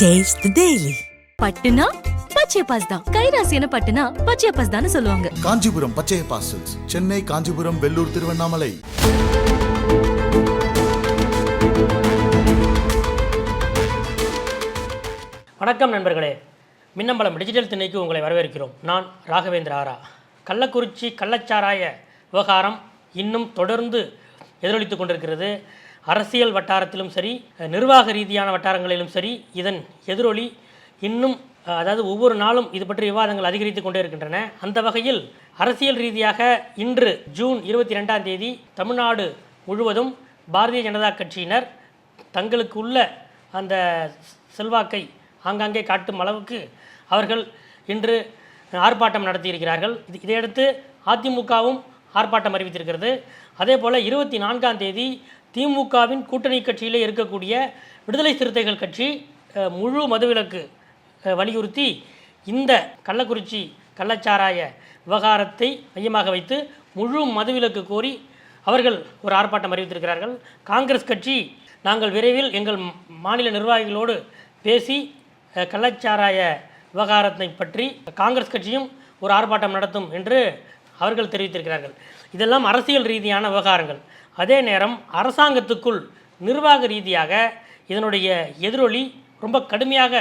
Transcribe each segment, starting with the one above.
The Daily. பட்டுனா பச்சை pass தான். கைராசியான பட்டுனா பச்சை பாஸ் தான் சொல்லுவாங்க. காஞ்சிபுரம் பச்சைய பாசல்ஸ் சென்னை காஞ்சிபுரம் வெள்ளூர் திருவண்ணாமலை. வணக்கம் நண்பர்களே. மின்னம்பலம் டிஜிட்டல் திணைக்கு உங்களை வரவேற்கிறோம். நான் ராகவேந்திர ஆரா. கள்ளக்குறிச்சி கள்ளச்சாராய விவகாரம் இன்னும் தொடர்ந்து எதிரொலித்து கொண்டிருக்கிறது. அரசியல் வட்டாரத்திலும் சரி நிர்வாக ரீதியான வட்டாரங்களிலும் சரி இதன் எதிரொலி இன்னும் அதாவது ஒவ்வொரு நாளும் இது பற்றி விவாதங்கள் அதிகரித்து கொண்டே இருக்கின்றன. அந்த வகையில் அரசியல் ரீதியாக இன்று ஜூன் இருபத்தி ரெண்டாம் தேதி தமிழ்நாடு முழுவதும் பாரதிய ஜனதா கட்சியினர் தங்களுக்கு உள்ள அந்த செல்வாக்கை ஆங்காங்கே காட்டும் அளவுக்கு அவர்கள் இன்று ஆர்ப்பாட்டம் நடத்தியிருக்கிறார்கள். இது இதையடுத்து அதிமுகவும் ஆர்ப்பாட்டம் அறிவித்திருக்கிறது. அதே போல் இருபத்தி நான்காம் தேதி திமுகவின் கூட்டணி கட்சியிலே இருக்கக்கூடிய விடுதலை சிறுத்தைகள் கட்சி முழு மதுவிலக்கு வலியுறுத்தி இந்த கள்ளக்குறிச்சி கள்ளச்சாராய விவகாரத்தை மையமாக வைத்து முழு மதுவிலக்கு கோரி அவர்கள் ஒரு ஆர்ப்பாட்டம் அறிவித்திருக்கிறார்கள். காங்கிரஸ் கட்சி நாங்கள் விரைவில் எங்கள் மாநில நிர்வாகிகளோடு பேசி கள்ளச்சாராய விவகாரத்தை பற்றி காங்கிரஸ் கட்சியும் ஒரு ஆர்ப்பாட்டம் நடத்தும் என்று அவர்கள் தெரிவித்திருக்கிறார்கள். இதெல்லாம் அரசியல் ரீதியான விவகாரங்கள். அதே நேரம் அரசாங்கத்துக்குள் நிர்வாக ரீதியாக இதனுடைய எதிரொலி ரொம்ப கடுமையாக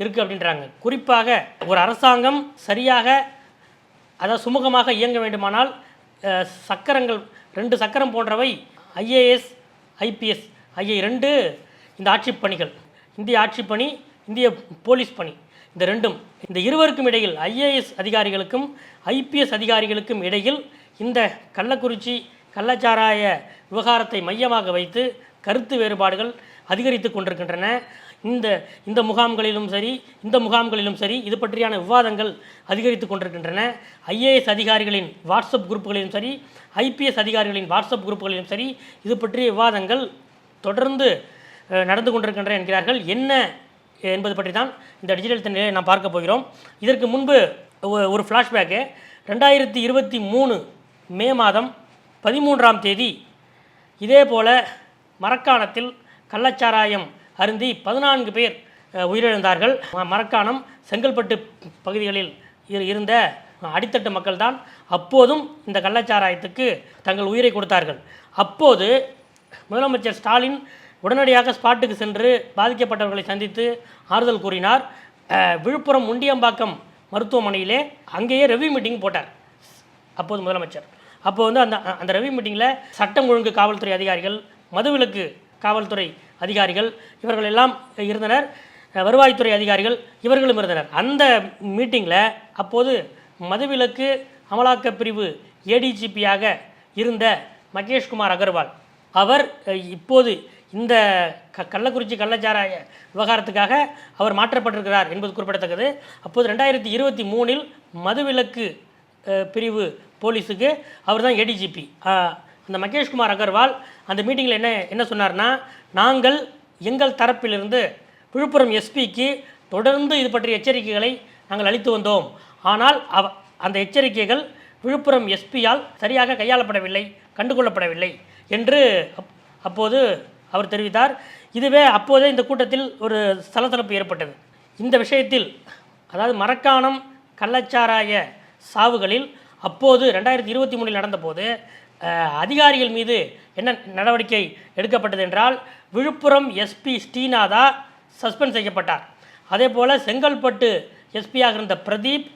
இருக்குது அப்படின்றாங்க. குறிப்பாக ஒரு அரசாங்கம் சரியாக அதாவது சுமூகமாக இயங்க வேண்டுமானால் சக்கரங்கள் ரெண்டு சக்கரம் போன்றவை ஐஏஎஸ் ஐபிஎஸ் ஐஏ ரெண்டு இந்த ஆட்சிப் பணிகள் இந்திய ஆட்சிப் பணி இந்திய போலீஸ் பணி இந்த ரெண்டும் இந்த இருவருக்கும் இடையில் ஐஏஎஸ் அதிகாரிகளுக்கும் ஐபிஎஸ் அதிகாரிகளுக்கும் இடையில் இந்த கள்ளக்குறிச்சி கள்ளச்சாராய விவகாரத்தை மையமாக வைத்து கருத்து வேறுபாடுகள் அதிகரித்து கொண்டிருக்கின்றன. இந்த இந்த முகாம்களிலும் சரி இந்த முகாம்களிலும் சரி இது பற்றியான விவாதங்கள் அதிகரித்து கொண்டிருக்கின்றன. ஐஏஎஸ் அதிகாரிகளின் வாட்ஸ்அப் குரூப்புகளிலும் சரி ஐபிஎஸ் அதிகாரிகளின் வாட்ஸ்அப் குரூப்புகளிலும் சரி இது பற்றிய விவாதங்கள் தொடர்ந்து நடந்து கொண்டிருக்கின்றன என்கிறார்கள். என்ன என்பது பற்றி தான் இந்த டிஜிட்டல் தண்ணியை நாம் பார்க்க போகிறோம். இதற்கு முன்பு ஒரு ஃப்ளாஷ்பேக்கு ரெண்டாயிரத்தி இருபத்தி மூணு மே மாதம் பதிமூன்றாம் தேதி இதே போல மரக்காணத்தில் கள்ளச்சாராயம் அருந்தி பதினான்கு பேர் உயிரிழந்தார்கள். மரக்காணம் செங்கல்பட்டு பகுதிகளில் இரு- இருந்த அடித்தட்டு மக்கள்தான் அப்போதும் இந்த கள்ளச்சாராயத்துக்கு தங்கள் உயிரை கொடுத்தார்கள். அப்போது முதலமைச்சர் ஸ்டாலின் உடனடியாக ஸ்பாட்டுக்கு சென்று பாதிக்கப்பட்டவர்களை சந்தித்து ஆறுதல் கூறினார். விழுப்புரம் முண்டியம்பாக்கம் மருத்துவமனையிலே அங்கேயே ரெவ்யூ மீட்டிங் போட்டார். அப்போது முதலமைச்சர். அப்போ வந்து அந்த அந்த ரவி மீட்டிங்கில் சட்டம் ஒழுங்கு காவல்துறை அதிகாரிகள் மதுவிலக்கு காவல்துறை அதிகாரிகள் இவர்கள் எல்லாம் இருந்தனர். வருவாய்த்துறை அதிகாரிகள் இவர்களும் இருந்தனர். அந்த மீட்டிங்கில் அப்போது மதுவிலக்கு அமலாக்கப் பிரிவு ஏடிஜிபியாக இருந்த மகேஷ்குமார் அகர்வால் அவர் இப்போது இந்த க கள்ளக்குறிச்சி கள்ளச்சாராய விவகாரத்துக்காக அவர் மாற்றப்பட்டிருக்கிறார் என்பது குறிப்பிடத்தக்கது. அப்போது ரெண்டாயிரத்தி இருபத்தி மூணில் மதுவிலக்கு பிரிவு போலீஸுக்கு அவர் தான் ஏடிஜிபி அந்த மகேஷ்குமார் அகர்வால் அந்த மீட்டிங்கில் என்ன என்ன சொன்னார்னா நாங்கள் எங்கள் தரப்பிலிருந்து விழுப்புரம் எஸ்பிக்கு தொடர்ந்து இது பற்றிய எச்சரிக்கைகளை நாங்கள் அளித்து வந்தோம். ஆனால் அவ அந்த எச்சரிக்கைகள் விழுப்புரம் எஸ்பியால் சரியாக கையாளப்படவில்லை கண்டுகொள்ளப்படவில்லை என்று அப் அப்போது அவர் தெரிவித்தார். இதுவே அப்போதே இந்த கூட்டத்தில் ஒரு சலசலப்பு ஏற்பட்டது. இந்த விஷயத்தில் அதாவது மரக்காணம் கள்ளச்சாராய சாவுகளில் அப்போது ரெண்டாயிரத்தி இருபத்தி மூணில் நடந்தபோது அதிகாரிகள் மீது என்ன நடவடிக்கை எடுக்கப்பட்டது என்றால் விழுப்புரம் எஸ்பி ஸ்ரீநாதா சஸ்பெண்ட் செய்யப்பட்டார். அதே போல் செங்கல்பட்டு எஸ்பியாக இருந்த பிரதீப்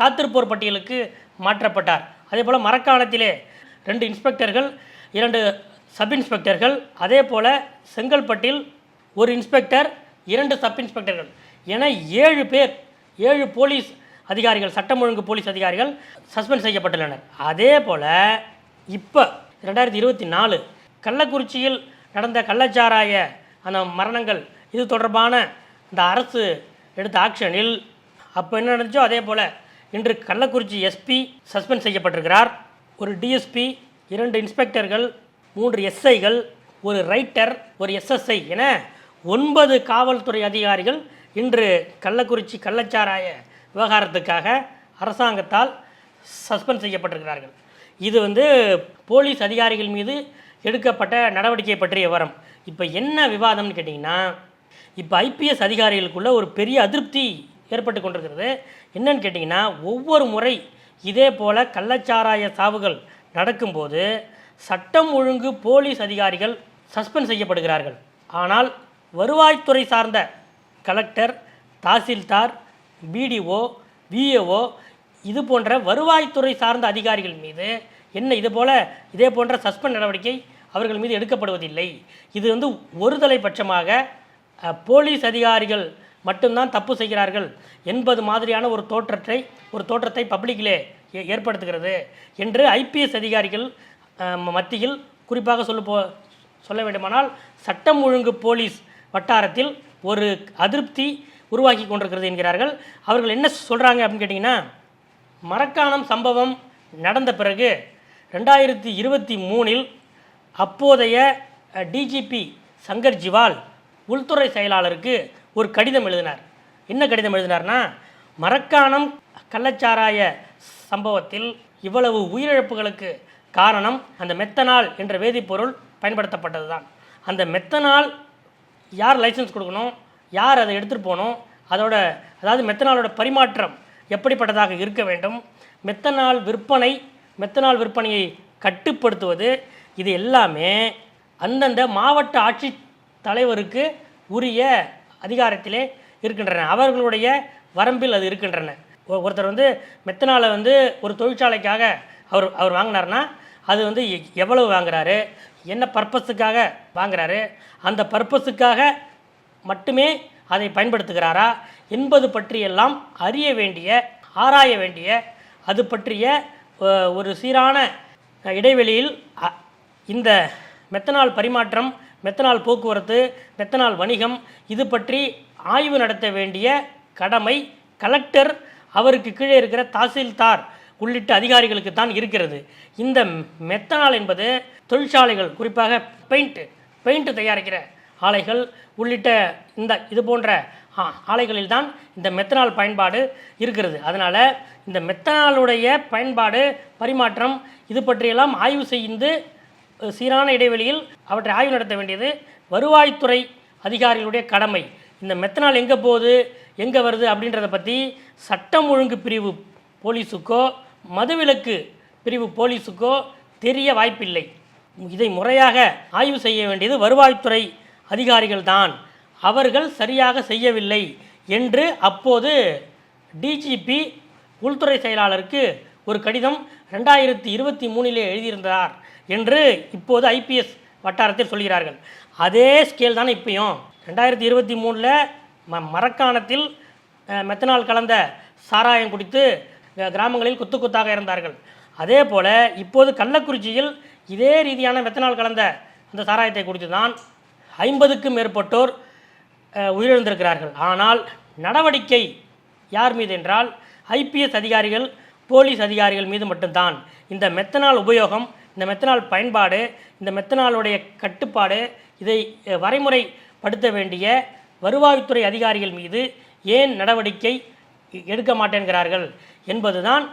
காத்திருப்போர் பட்டியலுக்கு மாற்றப்பட்டார். அதே போல் மரக்காலத்திலே ரெண்டு இன்ஸ்பெக்டர்கள் இரண்டு சப் இன்ஸ்பெக்டர்கள் அதே போல் செங்கல்பட்டில் ஒரு இன்ஸ்பெக்டர் இரண்டு சப் இன்ஸ்பெக்டர்கள். என ஏழு பேர் ஏழு போலீஸ் அதிகாரிகள் சட்டம் ஒழுங்கு போலீஸ் அதிகாரிகள் சஸ்பெண்ட் செய்யப்பட்டுள்ளனர். அதே போல் இப்போ ரெண்டாயிரத்தி இருபத்தி நாலு கள்ளக்குறிச்சியில் நடந்த கள்ளச்சாராய அந்த மரணங்கள் இது தொடர்பான இந்த அரசு எடுத்த ஆக்ஷனில் அப்போ என்ன நடந்துச்சோ அதே போல் இன்று கள்ளக்குறிச்சி எஸ்பி சஸ்பெண்ட் செய்யப்பட்டிருக்கிறார். ஒரு டிஎஸ்பி இரண்டு இன்ஸ்பெக்டர்கள் மூன்று எஸ்ஐகள் ஒரு ரைட்டர் ஒரு எஸ்எஸ்ஐ என ஒன்பது காவல்துறை அதிகாரிகள் இன்று கள்ளக்குறிச்சி கள்ளச்சாராய விவகாரத்துக்காக அரசாங்கத்தால் சஸ்பெண்ட் செய்யப்பட்டிருக்கிறார்கள். இது வந்து போலீஸ் அதிகாரிகள் மீது எடுக்கப்பட்ட நடவடிக்கை பற்றிய விவரம். இப்போ என்ன விவாதம்னு கேட்டிங்கன்னா இப்போ ஐபிஎஸ் அதிகாரிகளுக்குள்ள ஒரு பெரிய அதிருப்தி ஏற்பட்டு கொண்டிருக்கிறது. என்னன்னு கேட்டிங்கன்னா ஒவ்வொரு முறை இதே போல் கள்ளச்சாராய சாவுகள் நடக்கும்போது சட்டம் ஒழுங்கு போலீஸ் அதிகாரிகள் சஸ்பெண்ட் செய்யப்படுகிறார்கள். ஆனால் வருவாய்த்துறை சார்ந்த கலெக்டர் தாசில்தார் பிடிஓ விஏஓ இது போன்ற வருவாய்த்துறை சார்ந்த அதிகாரிகள் மீது என்ன இது போல இதே போன்ற சஸ்பெண்ட் நடவடிக்கை அவர்கள் மீது எடுக்கப்படுவதில்லை. இது வந்து ஒருதலை பட்சமாக போலீஸ் அதிகாரிகள் மட்டும்தான் தப்பு செய்கிறார்கள் என்பது மாதிரியான ஒரு தோற்றத்தை ஒரு தோற்றத்தை பப்ளிக்கிலே ஏ- ஏற்படுத்துகிறது என்று ஐபிஎஸ் அதிகாரிகள் மத்தியில் குறிப்பாக சொல்ல போ சொல்ல வேண்டுமானால் சட்டம் ஒழுங்கு போலீஸ் வட்டாரத்தில் ஒரு அதிருப்தி உருவாக்கி கொண்டிருக்கிறது என்கிறார்கள். அவர்கள் என்ன சொல்கிறாங்க அப்படின்னு கேட்டிங்கன்னா மரக்காணம் சம்பவம் நடந்த பிறகு ரெண்டாயிரத்தி இருபத்தி மூணில் அப்போதைய டிஜிபி சங்கர் ஜிவால் உள்துறை செயலாளருக்கு ஒரு கடிதம் எழுதினார். என்ன கடிதம் எழுதினார்னா மரக்காணம் கள்ளச்சாராய சம்பவத்தில் இவ்வளவு உயிரிழப்புகளுக்கு காரணம் அந்த மெத்தனால் என்ற வேதிப்பொருள் பயன்படுத்தப்பட்டது தான் அந்த மெத்தனால் யார் லைசன்ஸ் கொடுக்கணும்? யார் அதை எடுத்துகிட்டு போகணும்? அதோட அதாவது மெத்தனாலோட பரிமாற்றம் எப்படிப்பட்டதாக இருக்க வேண்டும்? மெத்தனால் விற்பனை மெத்தனால் விற்பனையை கட்டுப்படுத்துவது இது எல்லாமே அந்தந்த மாவட்ட ஆட்சி தலைவருக்கு உரிய அதிகாரத்திலே இருக்கின்றன. அவர்களுடைய வரம்பில் அது இருக்கின்றன. ஒருத்தர் வந்து மெத்தனாலை வந்து ஒரு தொழிற்சாலைக்காக அவர் அவர் வாங்கினார்னா அது வந்து எ- எவ்வளவு வாங்குறாரு? என்ன பர்பஸுக்காக வாங்குறாரு? அந்த பர்பஸுக்காக மட்டுமே அதை பயன்படுத்துகிறாரா? என்பது பற்றியெல்லாம் அறிய வேண்டிய ஆராய வேண்டிய அது பற்றிய ஒரு சீரான இடைவெளியில் அ- இந்த மெத்தனால் பரிமாற்றம் மெத்தனால் போக்குவரத்து மெத்தனால் வணிகம் இது பற்றி ஆய்வு நடத்த வேண்டிய கடமை கலெக்டர் அவருக்கு கீழே இருக்கிற தாசில்தார் உள்ளிட்ட அதிகாரிகளுக்கு தான் இருக்கிறது. இந்த மெத்தனால் என்பது தொழிற்சாலைகள் குறிப்பாக பெயிண்ட் பெயிண்ட் தயாரிக்கிற ஆலைகள் உள்ளிட்ட இந்த இது போன்ற ஆலைகளில் தான் இந்த மெத்தனால் பயன்பாடு இருக்கிறது. அதனால் இந்த மெத்தனாலுடைய பயன்பாடு பரிமாற்றம் இது பற்றியெல்லாம் ஆய்வு செய்து சீரான இடைவெளியில் அவற்றை ஆய்வு நடத்த வேண்டியது வருவாய்த்துறை அதிகாரிகளுடைய கடமை. இந்த மெத்தனால் எங்கே போகுது எங்கே வருது அப்படின்றத பற்றி சட்டம் ஒழுங்கு பிரிவு போலீஸுக்கோ மதுவிலக்கு பிரிவு போலீஸுக்கோ தெரிய வாய்ப்பில்லை. இதை முறையாக ஆய்வு செய்ய வேண்டியது வருவாய்த்துறை அதிகாரிகள் தான் அவர்கள் சரியாக செய்யவில்லை என்று அப்போது டிஜிபி உள்துறை செயலாளருக்கு ஒரு கடிதம் ரெண்டாயிரத்தி இருபத்தி மூணிலே எழுதியிருந்தார் என்று இப்போது ஐபிஎஸ் வட்டாரத்தில் சொல்கிறார்கள். அதே ஸ்கேல் தானே இப்பயும். ரெண்டாயிரத்தி இருபத்தி மூணில் ம மரக்காணத்தில் மெத்தனால் கலந்த சாராயம் குடித்து கிராமங்களில் குத்து குத்தாக இருந்தார்கள். அதே போல் இப்போது கள்ளக்குறிச்சியில் இதே ரீதியான மெத்தனால் கலந்த அந்த சாராயத்தை குடித்து தான் ஐம்பதுக்கும் மேற்பட்டோர் உயிரிழந்திருக்கிறார்கள். ஆனால் நடவடிக்கை யார் மீது என்றால் ஐபிஎஸ் அதிகாரிகள் போலீஸ் அதிகாரிகள் மீது மட்டும்தான். இந்த மெத்தனால் உபயோகம் இந்த மெத்தனால் பயன்பாடு இந்த மெத்தனாலுடைய கட்டுப்பாடு இதை வரைமுறைப்படுத்த வேண்டிய வருவாய்த்துறை அதிகாரிகள் மீது ஏன் நடவடிக்கை எடுக்க மாட்டேன்கிறார்கள் என்பதுதான்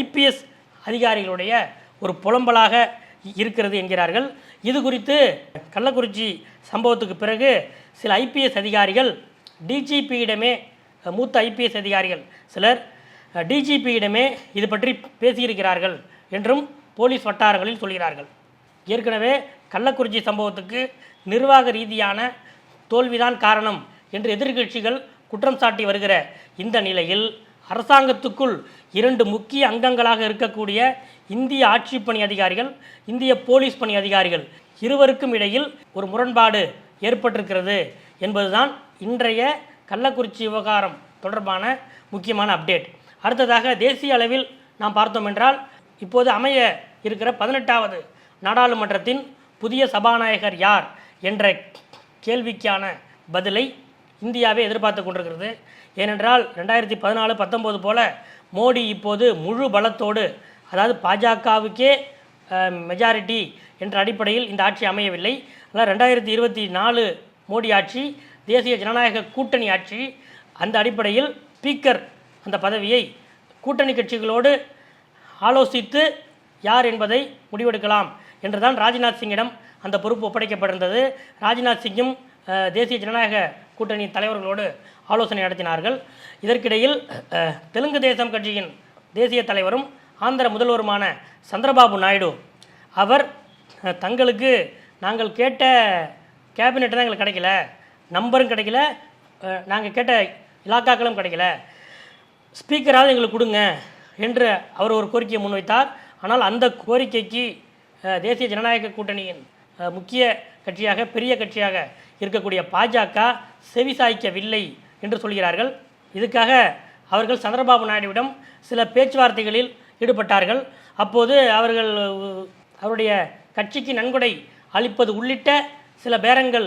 ஐபிஎஸ் அதிகாரிகளுடைய ஒரு புலம்பலாக இ- இருக்கிறது என்கிறார்கள். இது குறித்து கள்ளக்குறிச்சி சம்பவத்துக்கு பிறகு சில ஐபிஎஸ் அதிகாரிகள் டிஜிபியிடமே மூத்த ஐபிஎஸ் அதிகாரிகள் சிலர் டிஜிபியிடமே இது பற்றி பேசியிருக்கிறார்கள் என்றும் போலீஸ் வட்டாரங்களில் சொல்கிறார்கள். ஏற்கனவே கள்ளக்குறிச்சி சம்பவத்துக்கு நிர்வாக ரீதியான தோல்விதான் காரணம் என்று எதிர்க்கட்சிகள் குற்றம் சாட்டி வருகிற இந்த நிலையில் அரசாங்கத்துக்குள் இரண்டு முக்கிய அங்கங்களாக இருக்கக்கூடிய இந்திய ஆட்சிப் பணி அதிகாரிகள் இந்திய போலீஸ் பணி அதிகாரிகள் இருவருக்கும் இடையில் ஒரு முரண்பாடு ஏற்பட்டிருக்கிறது என்பதுதான் இன்றைய கள்ளக்குறிச்சி விவகாரம் தொடர்பான முக்கியமான அப்டேட் அடுத்ததாக தேசிய அளவில் நாம் பார்த்தோம் என்றால் இப்போது அமைய இருக்கிற பதினெட்டாவது நாடாளுமன்றத்தின் புதிய சபாநாயகர் யார் என்ற கேள்விக்கான பதிலை இந்தியாவே எதிர்பார்த்து கொண்டிருக்கிறது. ஏனென்றால் ரெண்டாயிரத்தி பதினாலு பத்தொம்போது போல மோடி இப்போது முழு பலத்தோடு அதாவது பாஜகவுக்கே மெஜாரிட்டி என்ற அடிப்படையில் இந்த ஆட்சி அமையவில்லை. ஆனால் ரெண்டாயிரத்தி இருபத்தி நாலு மோடி ஆட்சி தேசிய ஜனநாயக கூட்டணி ஆட்சி அந்த அடிப்படையில் ஸ்பீக்கர் அந்த பதவியை கூட்டணி கட்சிகளோடு ஆலோசித்து யார் என்பதை முடிவெடுக்கலாம் என்றுதான் ராஜ்நாத் சிங்கிடம் அந்த பொறுப்பு ஒப்படைக்கப்பட்டிருந்தது. ராஜ்நாத் சிங்கும் தேசிய ஜனநாயக கூட்டணி தலைவர்களோடு ஆலோசனை நடத்தினார்கள். இதற்கிடையில் தெலுங்கு தேசம் கட்சியின் தேசிய தலைவரும் ஆந்திர முதல்வருமான சந்திரபாபு நாயுடு அவர் தங்களுக்கு நாங்கள் கேட்ட கேபினெட் தான் எங்களுக்கு கிடைக்கல. நம்பரும் கிடைக்கல. நாங்கள் கேட்ட இலாக்காக்களும் கிடைக்கல. ஸ்பீக்கராவது எங்களுக்கு கொடுங்க என்று அவர் ஒரு கோரிக்கையை முன்வைத்தார். ஆனால் அந்த கோரிக்கைக்கு தேசிய ஜனநாயக கூட்டணியின் முக்கிய கட்சியாக பெரிய கட்சியாக இருக்கக்கூடிய பாஜக செவிசாய்க்கவில்லை என்று சொல்கிறார்கள். இதுக்காக அவர்கள் சந்திரபாபு நாயுடுவிடம் சில பேச்சுவார்த்தைகளில் ஈடுபட்டார்கள். அப்போது அவர்கள் அவருடைய கட்சிக்கு நன்கொடை அளிப்பது உள்ளிட்ட சில பேரங்கள்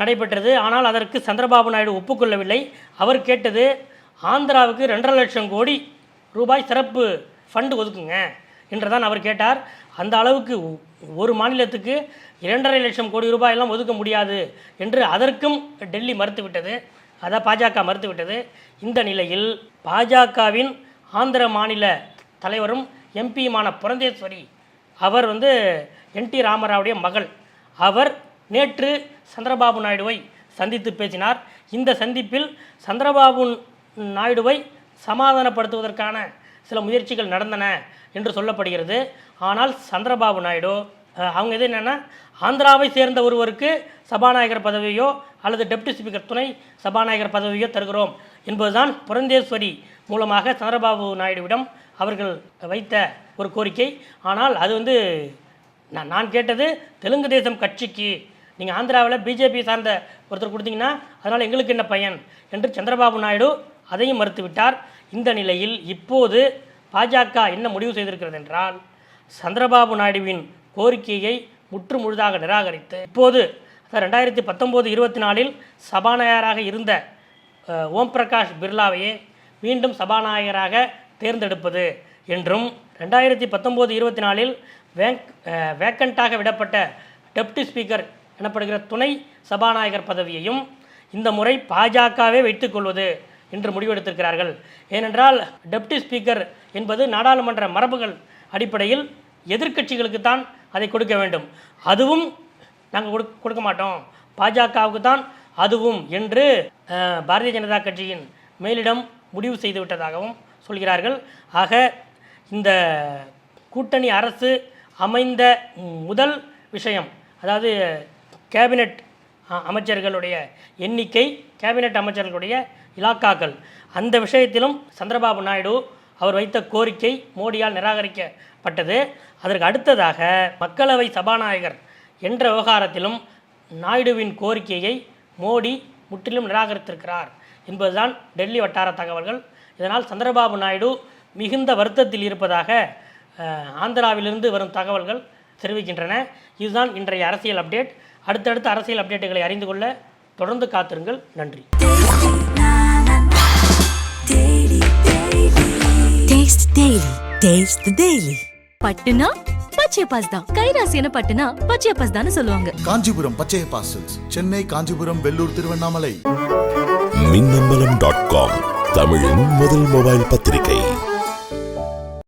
நடைபெற்றது. ஆனால் அதற்கு சந்திரபாபு நாயுடு ஒப்புக்கொள்ளவில்லை. அவர் கேட்டது ஆந்திராவுக்கு ரெண்டரை லட்சம் கோடி ரூபாய் சிறப்பு ஃபண்டு ஒதுக்குங்க என்றுதான் அவர் கேட்டார். அந்த அளவுக்கு ஒரு மாநிலத்துக்கு இரண்டரை லட்சம் கோடி ரூபாய் எல்லாம் ஒதுக்க முடியாது என்று அதற்கும் டெல்லி மறுத்துவிட்டது. அதை பாஜக மறுத்துவிட்டது. இந்த நிலையில் பாஜகவின் ஆந்திர மாநில தலைவரும் எம்பியுமான புரந்தேஸ்வரி அவர் வந்து என் டி ராமராவுடைய மகள். அவர் நேற்று சந்திரபாபு நாயுடுவை சந்தித்து பேசினார். இந்த சந்திப்பில் சந்திரபாபு நாயுடுவை சமாதானப்படுத்துவதற்கான சில முயற்சிகள் நடந்தன என்று சொல்லப்படுகிறது. ஆனால் சந்திரபாபு நாயுடு அவங்க எது என்னென்னா ஆந்திராவை சேர்ந்த ஒருவருக்கு சபாநாயகர் பதவியோ அல்லது டெப்டி ஸ்பீக்கர் துணை சபாநாயகர் பதவியோ தருகிறோம் என்பதுதான் புரந்தேஸ்வரி மூலமாக சந்திரபாபு நாயுடுவிடம் அவர்கள் வைத்த ஒரு கோரிக்கை. ஆனால் அது வந்து நான் நான் கேட்டது தெலுங்கு தேசம் கட்சிக்கு. நீங்கள் ஆந்திராவில் பிஜேபி சார்ந்த ஒருத்தர் கொடுத்தீங்கன்னா அதனால் எங்களுக்கு என்ன பயன்? என்று சந்திரபாபு நாயுடு அதையும் மறுத்துவிட்டார். இந்த நிலையில் இப்போது பாஜக என்ன முடிவு செய்திருக்கிறது என்றால் சந்திரபாபு நாயுடுவின் கோரிக்கையை முற்று முழுதாக நிராகரித்து இப்போது ரெண்டாயிரத்தி பத்தொம்போது இருபத்தி நாலில் சபாநாயகராக இருந்த ஓம் பிரகாஷ் பிர்லாவையே மீண்டும் சபாநாயகராக தேர்ந்தெடுப்பது என்றும் ரெண்டாயிரத்தி பத்தொம்போது இருபத்தி நாலில் வேங்க் வேக்கண்டாக விடப்பட்ட டெப்டி ஸ்பீக்கர் எனப்படுகிற துணை சபாநாயகர் பதவியையும் இந்த முறை பாஜகவே வைத்துக்கொள்வது என்று முடிவெடுத்திருக்கிறார்கள். ஏனென்றால் டெப்டி ஸ்பீக்கர் என்பது நாடாளுமன்ற மரபுகள் அடிப்படையில் எதிர்க்கட்சிகளுக்கு தான் அதை கொடுக்க வேண்டும். அதுவும் நாங்கள் கொடு கொடுக்க மாட்டோம். பாஜகவுக்கு தான் அதுவும் என்று பாரதிய ஜனதா கட்சியின் மேலிடம் முடிவு செய்து விட்டதாகவும் சொல்கிறார்கள். ஆக இந்த கூட்டணி அரசு அமைந்த முதல் விஷயம் அதாவது கேபினெட் அமைச்சர்களுடைய எண்ணிக்கை கேபினெட் அமைச்சர்களுடைய இலாக்காக்கள். அந்த விஷயத்திலும் சந்திரபாபு நாயுடு அவர் வைத்த கோரிக்கை மோடியால் நிராகரிக்கப்பட்டது. அதற்கு அடுத்ததாக மக்களவை சபாநாயகர் என்ற விவகாரத்திலும் நாயுடுவின் கோரிக்கையை மோடி முற்றிலும் நிராகரித்திருக்கிறார் என்பதுதான் டெல்லி வட்டார தகவல்கள். இதனால் சந்திரபாபு நாயுடு மிகுந்த வருத்தத்தில் இருப்பதாக ஆந்திராவிலிருந்து வரும் தகவல்கள் தெரிவிக்கின்றன. இதுதான் இன்றைய அரசியல் அப்டேட். அடுத்தடுத்த அரசியல் அப்டேட்டுகளை அறிந்து கொள்ள தொடர்ந்து காத்திருங்கள். நன்றி. Taste Daily. Taste the Daily. பட்டுனா பச்சை பாஸ் தான். கைராசியான பட்டுனா பச்சை பாஸ் தான் சொல்லுவாங்க. காஞ்சிபுரம் பச்சைய பாசல்ஸ் Chennai Kanchipuram Vellore Tiruvannamalai. Minnambalam dot com. தமிழின் முதல் மொபைல் பத்திரிகை.